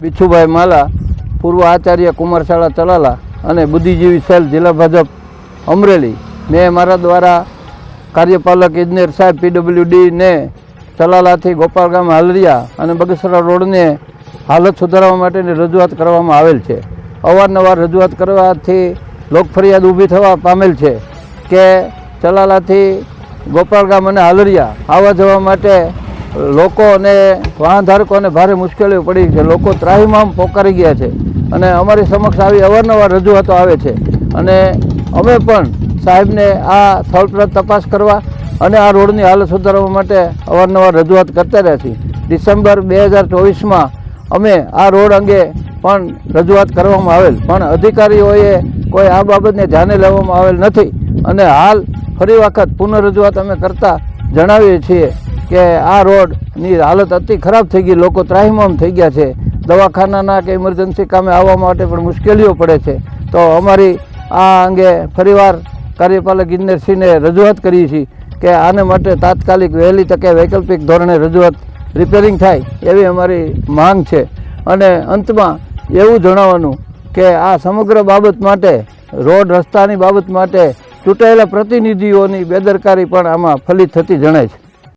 બિચ્છુભાઈ માલા, પૂર્વ આચાર્ય કુમારશાળા ચલાલા અને બુદ્ધિજીવી સેલ જિલ્લા ભાજપ અમરેલી. મેં મારા દ્વારા કાર્યપાલક ઇજનેર સાહેબ પીડબ્લ્યુડીને ચલાલાથી ગોપાલગામ હાલરિયા અને બગસરા રોડને હાલત સુધારવા માટેની રજૂઆત કરવામાં આવેલ છે. અવારનવાર રજૂઆત કરવાથી લોકફરિયાદ ઊભી થવા પામેલ છે કે ચલાલાથી ગોપાલગામ અને હાલરિયા આવવા જવા માટે લોકો અને વાહન ધારકોને ભારે મુશ્કેલીઓ પડી છે. લોકો ત્રાહીમામ પોકારી ગયા છે. અને અમારી સમક્ષ આવી અવારનવાર રજૂઆતો આવે છે. અને અમે પણ સાહેબને આ સ્થળ તપાસ કરવા અને આ રોડની હાલત સુધારવા માટે અવારનવાર રજૂઆત કરતા રહ્યા છીએ. ડિસેમ્બર બે હજાર ચોવીસમાં અમે આ રોડ અંગે પણ રજૂઆત કરવામાં આવેલ. પણ અધિકારીઓએ કોઈ આ બાબતને ધ્યાને લેવામાં આવેલ નથી. અને હાલ ફરી વખત પુનઃ રજૂઆત અમે કરતા જણાવીએ છીએ. કે આ રોડની હાલત અતિ ખરાબ થઈ ગઈ. લોકો ત્રાહિમામ થઈ ગયા છે. દવાખાનાના કે ઇમરજન્સી કામે આવવા માટે પણ મુશ્કેલીઓ પડે છે. તો અમારી આ અંગે ફરીવાર કાર્યપાલક ઇજનેરસિંહને રજૂઆત કરીએ છીએ કે આને માટે તાત્કાલિક વહેલી તકે વૈકલ્પિક ધોરણે રજૂઆત રિપેરિંગ થાય એવી અમારી માંગ છે. અને અંતમાં એવું જણાવવાનું કે આ સમગ્ર બાબત માટે, રોડ રસ્તાની બાબત માટે ચૂંટાયેલા પ્રતિનિધિઓની બેદરકારી પણ આમાં ફલિત થતી જણાય છે.